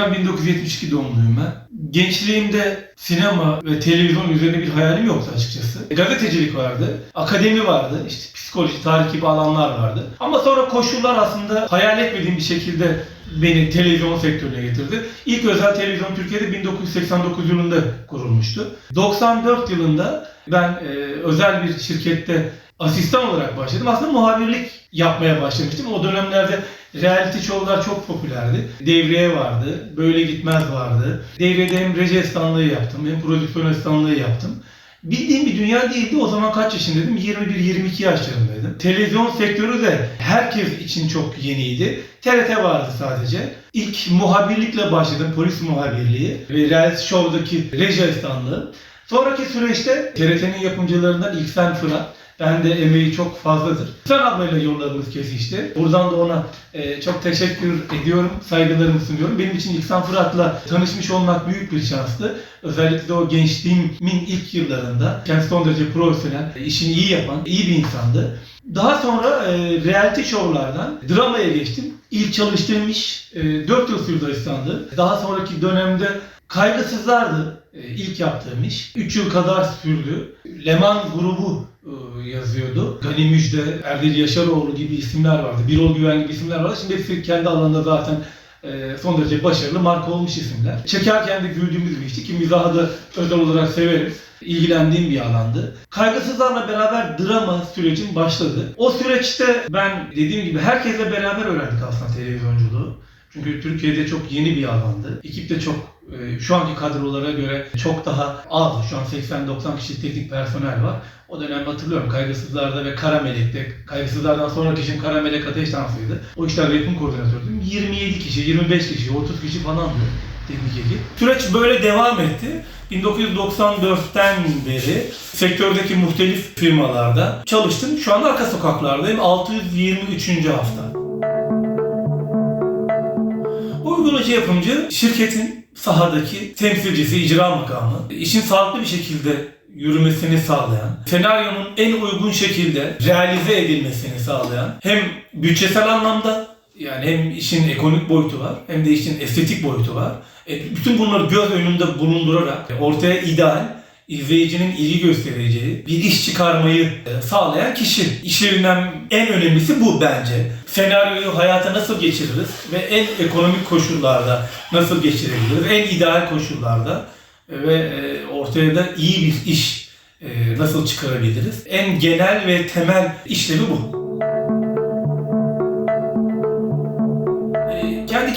ben 1972 doğumluyum ben. Gençliğimde sinema ve televizyon üzerine bir hayalim yoktu açıkçası. Gazetecilik vardı, akademi vardı, işte psikoloji, tarih gibi alanlar vardı. Ama sonra koşullar aslında hayal etmediğim bir şekilde beni televizyon sektörüne getirdi. İlk özel televizyon Türkiye'de 1989 yılında kurulmuştu. 94 yılında ben e, özel bir şirkette asistan olarak başladım. Aslında muhabirlik yapmaya başlamıştım. O dönemlerde reality show'lar çok popülerdi. Devriye vardı, Böyle Gitmez vardı. Devriyede hem reji yaptım, hem prodüksiyon asistanlığı yaptım. Bildiğim bir dünya değildi. O zaman kaç yaşındaydım? 21-22 yaşlarındaydım. Televizyon sektörü de herkes için çok yeniydi. TRT vardı sadece. İlk muhabirlikle başladım, polis muhabirliği ve reality show'daki reji asistanlığı. Sonraki süreçte TRT'nin yapımcılarından İlksen Fırat, ben de emeği çok fazladır. Sen ablayla yollarımız kesişti. Buradan da ona e, çok teşekkür ediyorum, saygılarımı sunuyorum. Benim için İhsan Fırat'la tanışmış olmak büyük bir şanstı. Özellikle o gençliğimin ilk yıllarında kendisi son derece profesyonel, işini iyi yapan, iyi bir insandı. Daha sonra e, reality show'lardan dramaya geçtim. İlk çalıştığım iş e, 4 yıl sürdü asistandı. Daha sonraki dönemde Kaygısızlardı ilk yaptığım iş. 3 yıl kadar sürdü. Leman grubu e, yazıyordu. Gani Müjde, Erdil Yaşaroğlu gibi isimler vardı. Birol Güven gibi isimler vardı. Şimdi hepsi kendi alanında zaten e, son derece başarılı, marka olmuş isimler. Çekerken de güldüğümüz bir işti ki mizahı da özel olarak severim. İlgilendiğim bir alandı. Kaygısızlarla beraber drama sürecim başladı. O süreçte ben dediğim gibi herkesle beraber öğrendik aslında televizyonculuğu. Çünkü Türkiye'de çok yeni bir alandı. Ekip de çok e, şu anki kadrolara göre çok daha az. Şu an 80-90 kişi teknik personel var. O dönem hatırlıyorum Kaygısızlar'da ve Kara Melek'te. Kaygısızlar'dan sonraki işim Kara Melek Ateş Dansı'ydı. O işler yapım koordinatördüm. 27 kişi, 25 kişi, 30 kişi falandı teknik ekip. Süreç böyle devam etti. 1994'ten beri sektördeki muhtelif firmalarda çalıştım. Şu anda arka sokaklardayım. 623. hafta. Uygulayıcı yapımcı şirketin sahadaki temsilcisi, icra makamı, işin sağlıklı bir şekilde yürümesini sağlayan, senaryonun en uygun şekilde realize edilmesini sağlayan, hem bütçesel anlamda yani hem işin ekonomik boyutu var hem de işin estetik boyutu var. E, bütün bunları göz önünde bulundurarak ortaya ideal, izleyicinin ilgi göstereceği bir iş çıkarmayı e, sağlayan kişi. İşlerinden en önemlisi bu bence. Senaryoyu hayata nasıl geçiririz ve en ekonomik koşullarda nasıl geçirebiliriz, en ideal koşullarda e, ve e, ortaya da iyi bir iş nasıl çıkarabiliriz. En genel ve temel işlevi bu.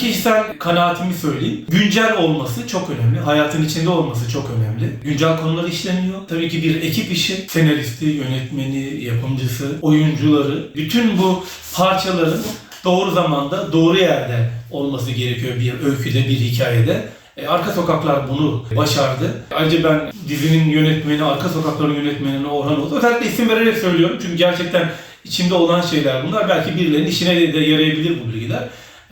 Kişisel kanaatimi söyleyeyim. Güncel olması çok önemli. Hayatın içinde olması çok önemli. Güncel konular işleniyor. Tabii ki bir ekip işi. Senaristi, yönetmeni, yapımcısı, oyuncuları. Bütün bu parçaların doğru zamanda, doğru yerde olması gerekiyor bir öyküde, bir hikayede. E, Arka Sokaklar bunu başardı. Ayrıca ben dizinin yönetmeni, Arka Sokakların yönetmenini Orhan Oğuz. Özellikle isim vererek söylüyorum çünkü gerçekten içimde olan şeyler bunlar. Belki birilerinin işine de yarayabilir bu bilgiler.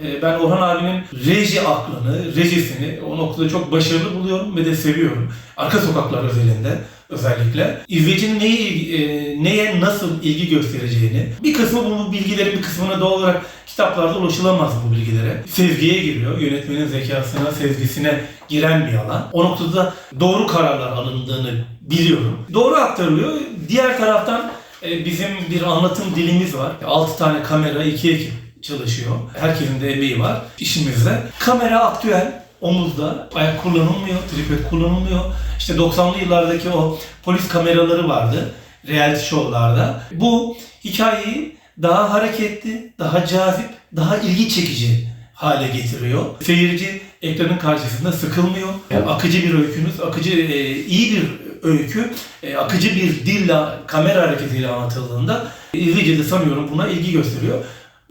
E, Ben Orhan abinin reji aklını, rejisini o noktada çok başarılı buluyorum ve de seviyorum. Arka Sokaklar özelinde özellikle. İzleyicinin neyi, e, neye nasıl ilgi göstereceğini, bir kısmı bu bilgilerin bir kısmına doğal olarak kitaplarda ulaşılamaz bu bilgilere. Sezgiye giriyor. Yönetmenin zekasına, sezgisine giren bir alan. O noktada doğru kararlar alındığını biliyorum. Doğru aktarılıyor. Diğer taraftan e, bizim bir anlatım dilimiz var. 6 tane kamera, 2 ekip çalışıyor. Herkesin de emeği var işimizde. Kamera aktüel, omuzda, ayak kullanılmıyor, tripod kullanılmıyor. İşte 90'lı yıllardaki o polis kameraları vardı reality show'larda. Bu hikayeyi daha hareketli, daha cazip, daha ilgi çekici hale getiriyor. Seyirci ekranın karşısında sıkılmıyor. Akıcı bir öykünüz, akıcı e, iyi bir öykü, e, akıcı bir dille, kamera hareketiyle anlatıldığında izleyici de sanıyorum buna ilgi gösteriyor.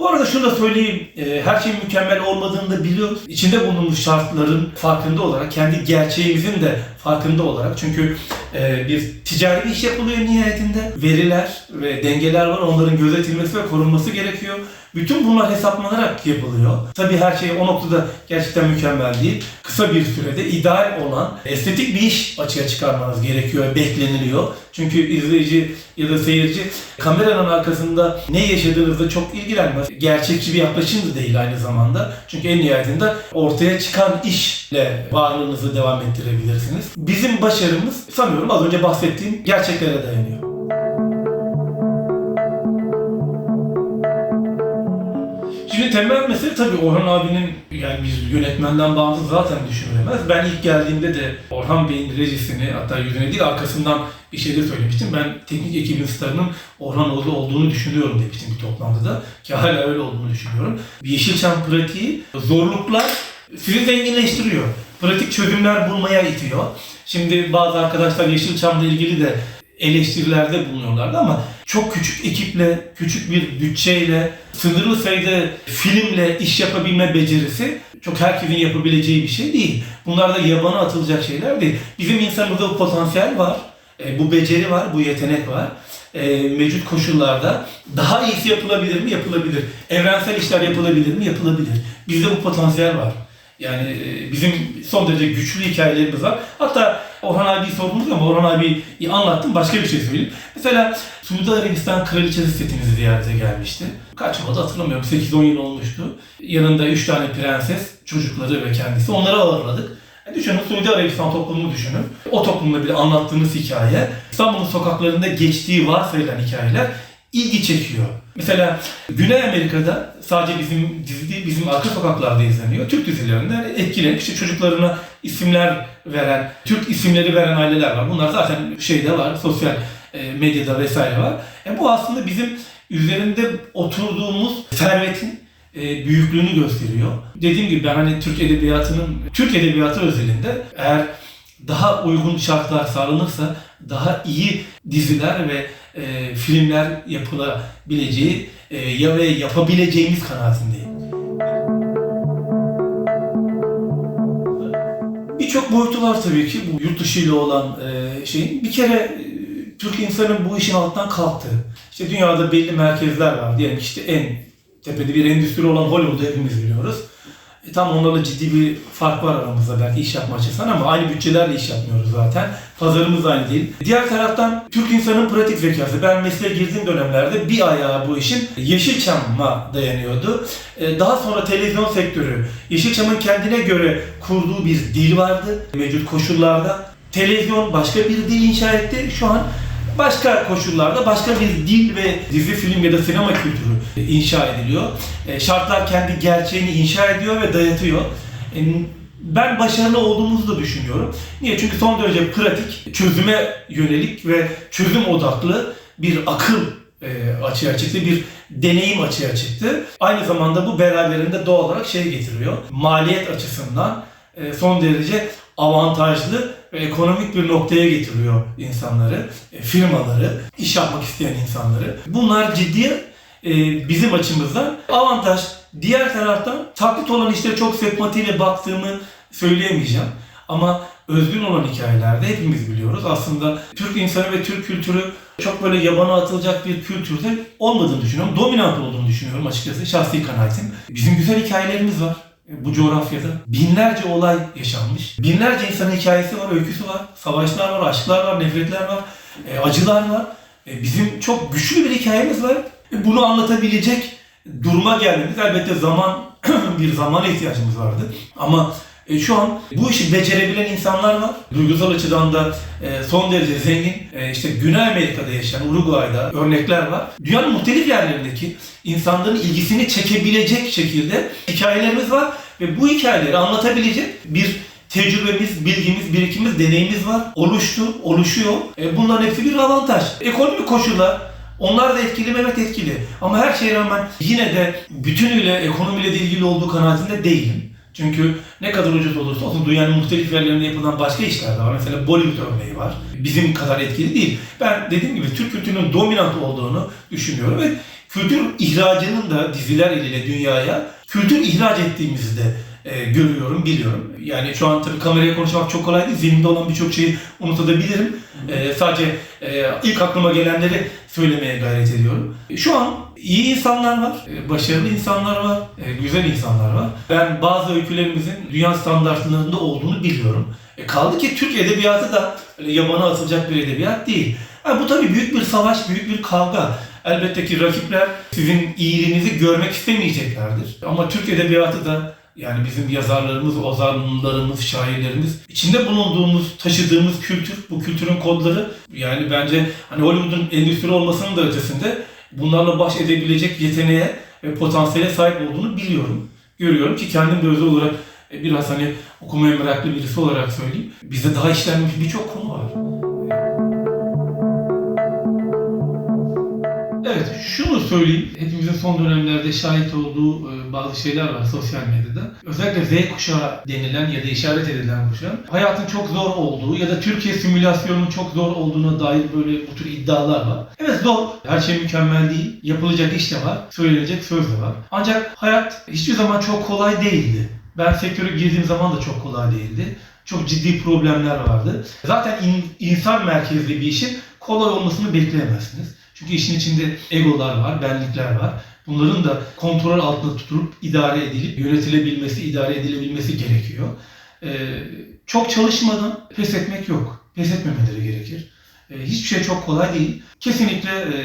Bu arada şunu da söyleyeyim, e, her şeyin mükemmel olmadığını da biliyoruz. İçinde bulunduğumuz şartların farkında olarak, kendi gerçeğimizin de farkında olarak. Çünkü e, bir ticari iş yapılıyor nihayetinde. Veriler ve dengeler var. Onların gözetilmesi ve korunması gerekiyor. Bütün bunlar hesaplanarak yapılıyor. Tabii her şey o noktada gerçekten mükemmel değil. Kısa bir sürede ideal olan estetik bir iş açığa çıkarmanız gerekiyor, bekleniliyor. Çünkü izleyici ya da seyirci kameranın arkasında ne yaşadığınızda çok ilgilenmez. Gerçekçi bir yaklaşım da değil aynı zamanda. Çünkü en nihayetinde ortaya çıkan işle varlığınızı devam ettirebilirsiniz. Bizim başarımız sanıyorum az önce bahsettiğim gerçeklere dayanıyor. Şimdi temel mesele tabii Orhan abinin yani biz yönetmenden bağımsız zaten düşünülemez. Ben ilk geldiğimde de Orhan Bey'in rejisini hatta yüzüne değil arkasından bir şey de söylemiştim. Ben teknik ekibin starının Orhan Oğlu olduğunu düşünüyorum demiştim bir toplantıda. Ki hala öyle olduğunu düşünüyorum. Yeşilçam pratiği zorluklar sizi zenginleştiriyor. Pratik çözümler bulmaya itiyor. Şimdi bazı arkadaşlar Yeşilçam'la ilgili de eleştirilerde bulunuyorlardı ama çok küçük ekiple, küçük bir bütçeyle, sınırlı sayıda filmle iş yapabilme becerisi çok herkesin yapabileceği bir şey değil. Bunlar da yabana atılacak şeyler değil. Bizim insanımızda bu potansiyel var, e, bu beceri var, bu yetenek var. E, mevcut koşullarda daha iyisi yapılabilir mi? Yapılabilir. Evrensel işler yapılabilir mi? Yapılabilir. Bizde bu potansiyel var. Yani e, bizim son derece güçlü hikayelerimiz var. Hatta Orhan abi sordunuz ama Orhan abi anlattım başka bir şey söyleyeyim. Mesela Suudi Arabistan kraliçesi setimizi ziyarete gelmişti. Kaç oldu hatırlamıyorum 8-10 yıl olmuştu. Yanında 3 tane prenses, çocukları ve kendisi onları ağırladık. E düşünün Suudi Arabistan toplumunu düşünün. O toplumda bile anlattığımız hikaye İstanbul'un sokaklarında geçtiği varsayılan hikayeler ilgi çekiyor. Mesela Güney Amerika'da sadece bizim dizi bizim arka sokaklarda izleniyor. Türk dizilerinden etkilenip işte çocuklarına isimler veren, Türk isimleri veren aileler var. Bunlar zaten şeyde var, sosyal e, medyada vesaire var. E bu aslında bizim üzerinde oturduğumuz servetin e, büyüklüğünü gösteriyor. Dediğim gibi ben hani Türk edebiyatının, Türk edebiyatı özelinde eğer daha uygun şartlar sağlanırsa daha iyi diziler ve e, filmler yapılabileceği e, ve yapabileceğimiz kanaatindeyim. Birçok boyutu var tabii ki bu yurt dışı ile olan e, şeyin. Bir kere e, Türk insanı bu işin altından kalktı. İşte dünyada belli merkezler var. Diyelim işte en tepede bir endüstri olan Hollywood'u hepimiz biliyoruz. E, tam onlarla ciddi bir fark var aramızda belki iş yapma açısından ama aynı bütçelerle iş yapmıyoruz zaten. Pazarımız aynı değil. Diğer taraftan Türk insanın pratik zekası. Ben mesleğe girdiğim dönemlerde bir ayağı bu işin Yeşilçam'a dayanıyordu. E, daha sonra televizyon sektörü, Yeşilçam'ın kendine göre kurduğu bir dil vardı mevcut koşullarda. Televizyon başka bir dil inşa etti. Şu an başka koşullarda başka bir dil ve dizi, film ya da sinema kültürü inşa ediliyor. E, Şartlar kendi gerçeğini inşa ediyor ve dayatıyor. E, Ben başarılı olduğumuzu da düşünüyorum. Niye? Çünkü son derece pratik, çözüme yönelik ve çözüm odaklı bir akıl e, açığa çıktı, bir deneyim açığa çıktı. Aynı zamanda bu beraberinde doğal olarak şey getiriyor. Maliyet açısından e, son derece avantajlı ekonomik bir noktaya getiriyor insanları, e, firmaları, iş yapmak isteyen insanları. Bunlar ciddi e, bizim açımızdan avantaj. Diğer taraftan taklit olan işlere çok sempatiyle baktığımı söyleyemeyeceğim. Ama özgün olan hikayelerde hepimiz biliyoruz. Aslında Türk insanı ve Türk kültürü çok böyle yabana atılacak bir kültürde olmadığını düşünüyorum. Dominant olduğunu düşünüyorum açıkçası. Şahsi kanaatim. Bizim güzel hikayelerimiz var bu coğrafyada. Binlerce olay yaşanmış. Binlerce insanın hikayesi var, öyküsü var. Savaşlar var, aşklar var, nefretler var, e, acılar var. E, bizim çok güçlü bir hikayemiz var. E, bunu anlatabilecek duruma gelmemiz elbette zaman bir zamana ihtiyacımız vardı. Ama e, şu an bu işi becerebilen insanlar var. Duygusal açıdan da e, son derece zengin. E, işte Güney Amerika'da yaşayan, Uruguay'da örnekler var. Dünyanın muhtelif yerlerindeki insanların ilgisini çekebilecek şekilde hikayelerimiz var. Ve bu hikayeleri anlatabilecek bir tecrübemiz, bilgimiz, birikimimiz, deneyimimiz var. Oluştu, oluşuyor. E, bunların hepsi bir avantaj. Ekonomik koşullar, onlar da etkili, evet etkili. Ama her şeye rağmen yine de bütünüyle ekonomiyle ilgili olduğu kanaatinde değilim. Çünkü ne kadar ucuz olursa olsun dünyanın muhtelif yerlerinde yapılan başka işler de var. Mesela Bollywood örneği var. Bizim kadar etkili değil. Ben dediğim gibi Türk kültürünün dominant olduğunu düşünüyorum ve kültür ihracının da diziler ile dünyaya kültür ihraç ettiğimizde e, görüyorum, biliyorum. Yani şu an tabii kameraya konuşmak çok kolay değil. Zihnimde olan birçok şeyi unutabilirim. E, sadece e, ilk aklıma gelenleri söylemeye gayret ediyorum. Şu an iyi insanlar var, e, başarılı insanlar var, e, güzel insanlar var. Ben bazı öykülerimizin dünya standartlarında olduğunu biliyorum. E, kaldı ki Türk edebiyatı da yabana atılacak bir edebiyat değil. Ha, bu tabii büyük bir savaş, büyük bir kavga. Elbette ki rakipler sizin iyiliğinizi görmek istemeyeceklerdir. Ama Türk edebiyatı da yani bizim yazarlarımız, ozanlarımız, şairlerimiz içinde bulunduğumuz, taşıdığımız kültür, bu kültürün kodları yani bence hani Hollywood'un endüstri olmasının da ötesinde bunlarla baş edebilecek yeteneğe ve potansiyele sahip olduğunu biliyorum. Görüyorum ki kendim de özel olarak e, biraz hani okumaya meraklı birisi olarak söyleyeyim. Bizde daha işlenmiş birçok konu var. Evet, şunu söyleyeyim. Hepimizin son dönemlerde şahit olduğu e, bazı şeyler var sosyal medyada. Özellikle Z kuşağı denilen ya da işaret edilen kuşağın hayatın çok zor olduğu ya da Türkiye simülasyonunun çok zor olduğuna dair böyle bu tür iddialar var. Evet zor. Her şey mükemmel değil. Yapılacak iş de var. Söylenecek söz de var. Ancak hayat hiçbir zaman çok kolay değildi. Ben sektöre girdiğim zaman da çok kolay değildi. Çok ciddi problemler vardı. Zaten in- insan merkezli bir işin kolay olmasını bekleyemezsiniz. Çünkü işin içinde egolar var, benlikler var. Bunların da kontrol altında tutulup idare edilip yönetilebilmesi, idare edilebilmesi gerekiyor. Ee, çok çalışmadan pes etmek yok. Pes etmemeleri gerekir. Ee, hiçbir şey çok kolay değil. Kesinlikle e,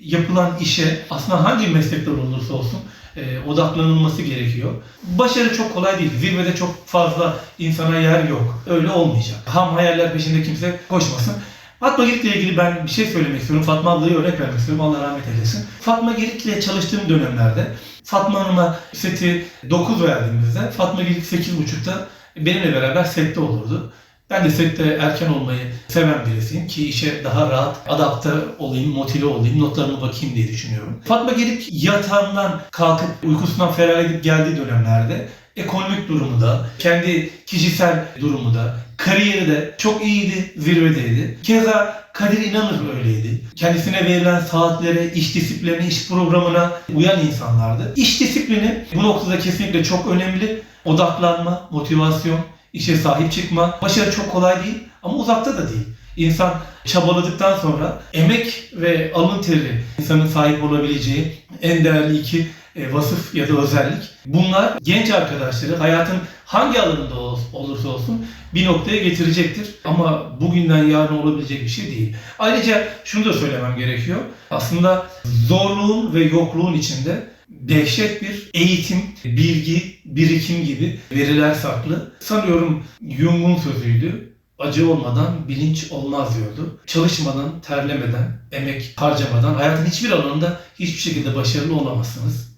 yapılan işe aslında hangi meslekten olursa olsun e, odaklanılması gerekiyor. Başarı çok kolay değil. Zirvede çok fazla insana yer yok. Öyle olmayacak. Ham hayaller peşinde kimse koşmasın. Fatma Girit'le ilgili ben bir şey söylemek istiyorum. Fatma ablayı örnek vermek istiyorum. Allah rahmet eylesin. Fatma Girit'le çalıştığım dönemlerde Fatma Hanım'a seti 9 verdiğimizde Fatma Girit 8.30'da benimle beraber sette olurdu. Ben de sette erken olmayı seven birisiyim ki işe daha rahat adapte olayım, motive olayım, notlarıma bakayım diye düşünüyorum. Fatma gelip yatağından kalkıp uykusundan ferah edip geldiği dönemlerde ekonomik durumu da, kendi kişisel durumu da, kariyeri de çok iyiydi, zirvedeydi. Keza Kadir İnanır öyleydi. Kendisine verilen saatlere, iş disiplinine, iş programına uyan insanlardı. İş disiplini bu noktada kesinlikle çok önemli. Odaklanma, motivasyon, işe sahip çıkma. Başarı çok kolay değil ama uzakta da değil. İnsan çabaladıktan sonra emek ve alın teri insanın sahip olabileceği en değerli iki vasıf ya da özellik. Bunlar genç arkadaşları hayatın hangi alanında ol- olursa olsun bir noktaya getirecektir. Ama bugünden yarın olabilecek bir şey değil. Ayrıca şunu da söylemem gerekiyor. Aslında zorluğun ve yokluğun içinde dehşet bir eğitim, bilgi, birikim gibi veriler saklı. Sanıyorum Jung'un sözüydü. Acı olmadan bilinç olmaz diyordu. Çalışmadan, terlemeden, emek harcamadan hayatın hiçbir alanında hiçbir şekilde başarılı olamazsınız.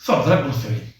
Son olarak bunu söyleyeyim.